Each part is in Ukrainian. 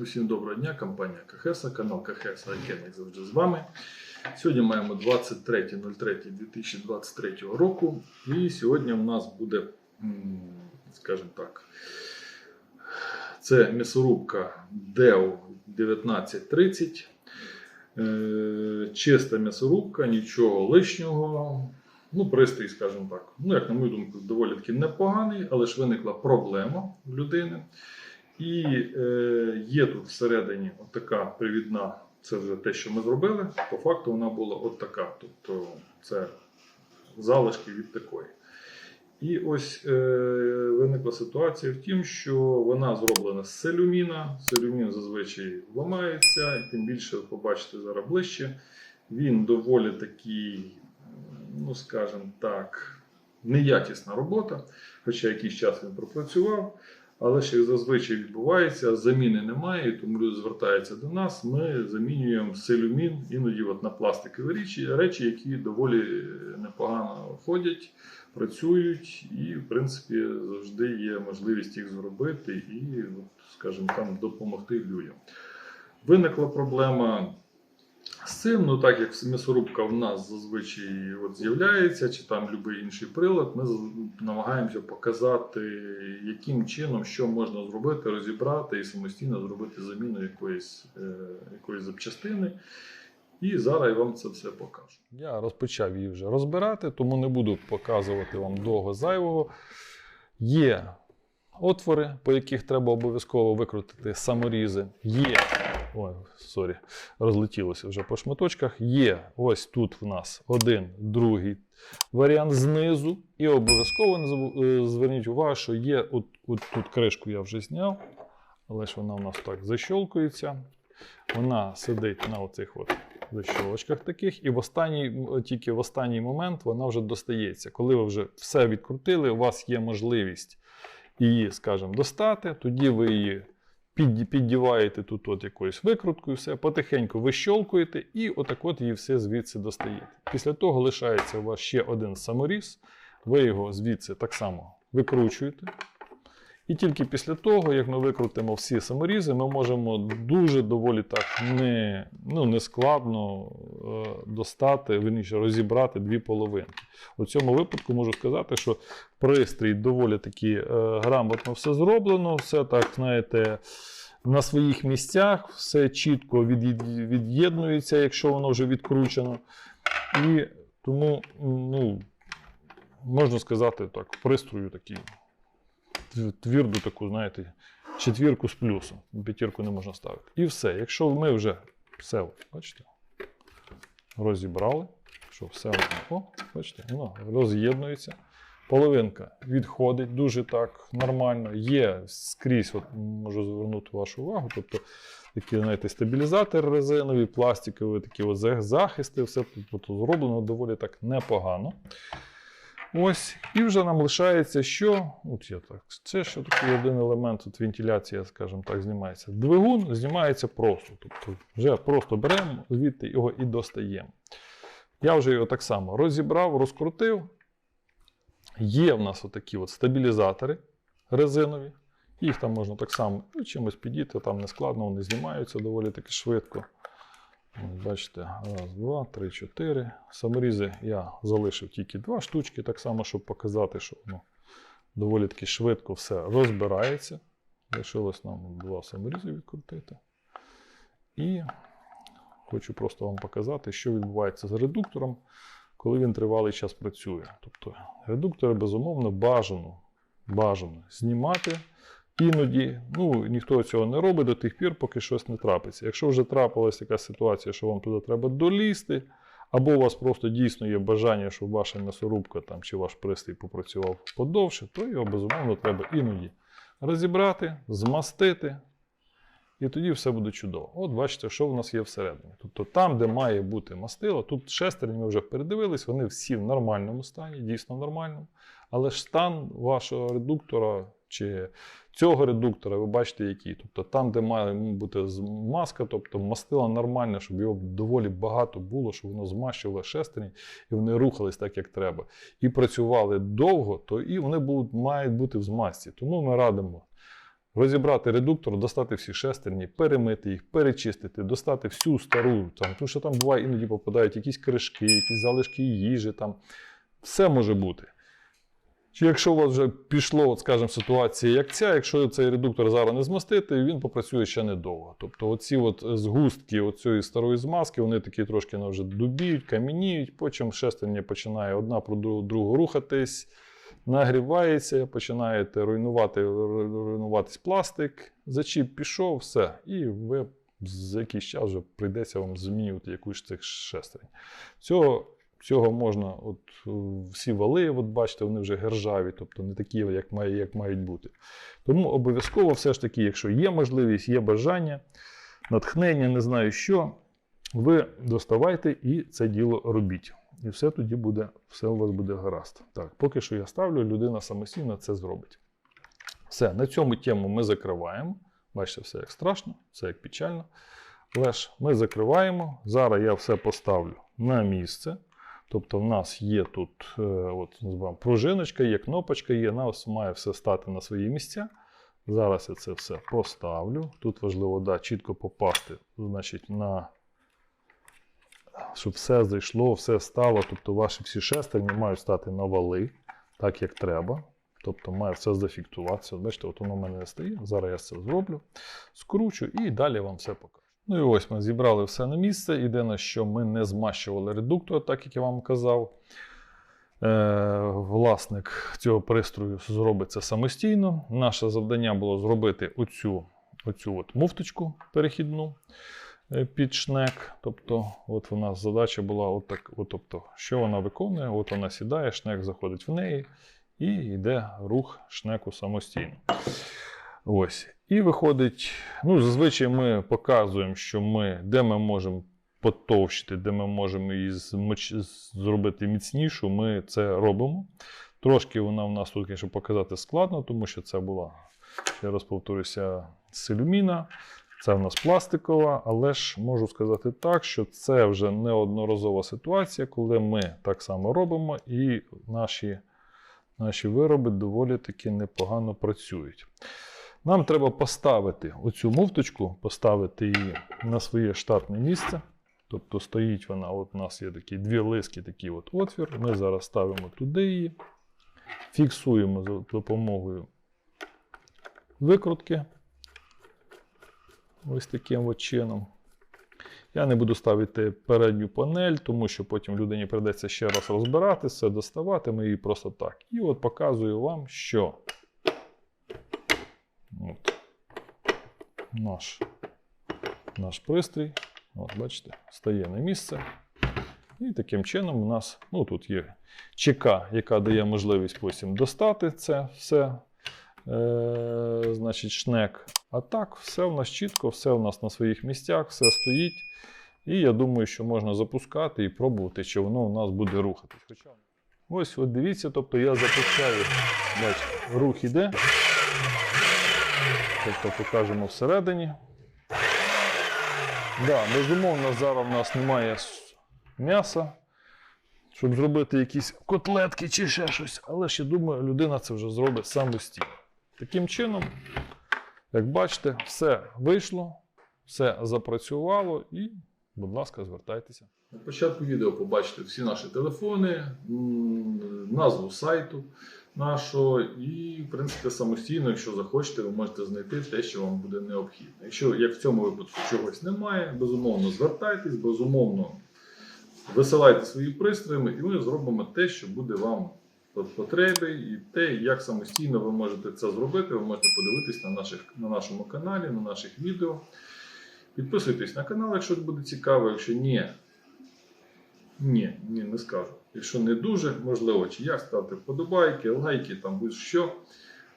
Усім доброго дня, компанія Кахеса, канал Кахеса Айкен, як завжди з вами. Сьогодні маємо 23.03.2023 року. І сьогодні у нас буде, скажімо так, це м'ясорубка DEO 1930. Е, Чиста м'ясорубка, нічого лишнього. Ну, пристрій, скажімо так. Ну, як на мою думку, доволі таки непоганий, але ж виникла проблема в людини. І е, є тут всередині така привідна, це вже те, що ми зробили. По факту вона була от така. Тобто це залишки від такої. І ось е, виникла ситуація в тім, що вона зроблена з селюміна. Селюмін зазвичай ламається, і тим більше ви побачите зараз ближче. Він доволі такий, ну скажімо так, неякісна робота, хоча якийсь час він пропрацював. Але ж як зазвичай відбувається, заміни немає, тому люди звертаються до нас. Ми замінюємо селюмін іноді от на пластикові речі, речі, які доволі непогано ходять, працюють, і, в принципі, завжди є можливість їх зробити і, от, скажімо, там допомогти людям. Виникла проблема. З цим, ну так як м'ясорубка в нас зазвичай от з'являється, чи там будь-який інший прилад, ми намагаємося показати, яким чином що можна зробити, розібрати і самостійно зробити заміну якоїсь, е, якоїсь запчастини. І зараз я вам це все покажу. Я розпочав її вже розбирати, тому не буду показувати вам довго зайвого. Є отвори, по яких треба обов'язково викрутити саморізи. Є. Ой, сорі, розлетілося вже по шматочках. Є ось тут в нас один, другий варіант знизу. І обов'язково е, зверніть увагу, що є от, от тут кришку я вже зняв, але ж вона у нас так защолкується. Вона сидить на оцих от защолочках таких, і в останній, тільки в останній момент вона вже достається. Коли ви вже все відкрутили, у вас є можливість її, скажімо, достати, тоді ви її під, піддіваєте тут от якоюсь викруткою, все, потихеньку вищолкуєте і отак от її все звідси достаєте. Після того лишається у вас ще один саморіз, ви його звідси так само викручуєте. І тільки після того, як ми викрутимо всі саморізи, ми можемо дуже доволі так не, ну, нескладно е, достати, верніше розібрати дві половинки. У цьому випадку можу сказати, що пристрій доволі таки е, грамотно все зроблено, все так, знаєте, на своїх місцях, все чітко від, від'єднується, якщо воно вже відкручено. І тому, ну, можна сказати так, пристрою такий тверду таку, знаєте, четвірку з плюсом. П'ятірку не можна ставити. І все. Якщо ми вже все, бачите, розібрали, що все, о, бачите, воно роз'єднується. Половинка відходить дуже так нормально. Є скрізь, от можу звернути вашу увагу. Тобто такі, знаєте, стабілізатори резинові, пластикові, такі от захисти, все тут зроблено доволі так непогано. Ось, і вже нам лишається, що. От я так. Це ще такий один елемент, тут вентиляція, скажімо так, знімається. Двигун знімається просто. Тобто вже просто беремо звідти його і достаємо. Я вже його так само розібрав, розкрутив. Є в нас отакі от стабілізатори резинові. Їх там можна так само ну, чимось підійти, там не складно, вони знімаються доволі таки швидко. Бачите, раз, два, три, чотири. Саморізи я залишив тільки два штучки, так само, щоб показати, що воно доволі таки швидко все розбирається. Лишилось нам два саморізи відкрутити. І хочу просто вам показати, що відбувається з редуктором, коли він тривалий час працює. Тобто редуктори, безумовно, бажано, бажано знімати. Іноді ну, ніхто цього не робить до тих пір, поки щось не трапиться. Якщо вже трапилась така ситуація, що вам туди треба долізти, або у вас просто дійсно є бажання, щоб ваша м'ясорубка там, чи ваш пристрій попрацював подовше, то його безумовно треба іноді розібрати, змастити, і тоді все буде чудово. От бачите, що в нас є всередині. Тобто там, де має бути мастило, тут шестерні ми вже передивились, вони всі в нормальному стані, дійсно нормальному. Але ж стан вашого редуктора чи цього редуктора, ви бачите, який. Тобто там, де має бути маска, тобто мастила нормальне, щоб його доволі багато було, щоб воно змащувало шестерні і вони рухались так, як треба. І працювали довго, то і вони будуть, мають бути в змазці. Тому ми радимо розібрати редуктор, достати всі шестерні, перемити їх, перечистити, достати всю стару, там, тому що там буває іноді попадають якісь кришки, якісь залишки їжі, там все може бути. Чи якщо у вас вже пішло, от, скажімо, ситуація як ця, якщо цей редуктор зараз не змастити, він попрацює ще недовго. Тобто оці от згустки оцієї старої змазки, вони такі трошки вже дубіють, кам'яніють, потім шестерня починає одна про дру- другу рухатись, нагрівається, починаєте руйнувати, руйнуватись пластик, зачіп пішов, все. І ви за якийсь час вже прийдеться вам змінювати якусь цих шестерень. Цього Цього можна, от е, всі вали, от бачите, вони вже гержаві, тобто не такі, як, має, як мають бути. Тому обов'язково, все ж таки, якщо є можливість, є бажання, натхнення, не знаю що, ви доставайте і це діло робіть. І все тоді буде, все у вас буде гаразд. Так, поки що я ставлю, людина самостійно це зробить. Все, на цьому тему ми закриваємо. Бачите, все як страшно, все як печально. Але ж ми закриваємо. Зараз я все поставлю на місце. Тобто, в нас є тут е, от, називаємо, пружиночка, є кнопочка, є, нас має все стати на свої місця. Зараз я це все поставлю. Тут важливо да, чітко попасти, значить, на, щоб все зайшло, все стало. Тобто ваші всі шестерні мають стати на вали, так як треба. Тобто має все зафіктуватися. Бачите, от воно в мене не стоїть. Зараз я це зроблю, скручу і далі вам все покажу. Ну і ось ми зібрали все на місце. Єдине, що ми не змащували редуктор, так як я вам казав. Е, власник цього пристрою зробить це самостійно. Наше завдання було зробити оцю, оцю от муфточку перехідну е, під шнек. Тобто, от у нас задача була, от так, от, тобто, що вона виконує, от вона сідає, шнек заходить в неї, і йде рух шнеку самостійно. Ось. І виходить, ну, зазвичай ми показуємо, що ми, де ми можемо потовщити, де ми можемо її зробити міцнішу, ми це робимо. Трошки вона в нас тут, звісно, показати складно, тому що це була, ще раз повторюся, силюміна. Це в нас пластикова, але ж можу сказати так, що це вже неодноразова ситуація, коли ми так само робимо, і наші, наші вироби доволі таки непогано працюють. Нам треба поставити оцю муфточку, поставити її на своє штатне місце. Тобто стоїть вона, от у нас є такі дві лиски, такий от отвір. Ми зараз ставимо туди її, фіксуємо за допомогою викрутки. Ось таким от чином. Я не буду ставити передню панель, тому що потім людині прийдеться ще раз розбирати, все доставати, ми її просто так. І от показую вам, що От. Наш, наш пристрій, от, бачите, стає на місце. І таким чином у нас ну, тут є ЧК, яка дає можливість потім достати це все, е, значить, шнек. А так, все у нас чітко, все у нас на своїх місцях, все стоїть. І я думаю, що можна запускати і пробувати, чи воно у нас буде рухатись. Ось, от дивіться, тобто я запускаю, бачите, рух іде. Тобто покажемо всередині. Да, безумовно, зараз в нас немає м'яса, щоб зробити якісь котлетки чи ще щось. Але ще думаю, людина це вже зробить самостійно. Таким чином, як бачите, все вийшло, все запрацювало і, будь ласка, звертайтеся. На початку відео побачите всі наші телефони, назву сайту нашого, і, в принципі, самостійно, якщо захочете, ви можете знайти те, що вам буде необхідно. Якщо як в цьому випадку чогось немає, безумовно звертайтесь, безумовно висилайте свої пристрої, і ми зробимо те, що буде вам по потребі, і те, як самостійно ви можете це зробити, ви можете подивитись на, наших, на нашому каналі, на наших відео. Підписуйтесь на канал, якщо буде цікаво. Якщо ні, ні, ні, не скажу. Якщо не дуже, можливо, чи як, ставте вподобайки, лайки, там будь-що.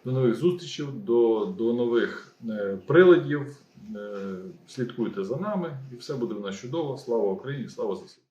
До нових зустрічей, до, до нових е, приладів. Е, слідкуйте за нами, і все буде в нас чудово. Слава Україні, слава ЗСУ.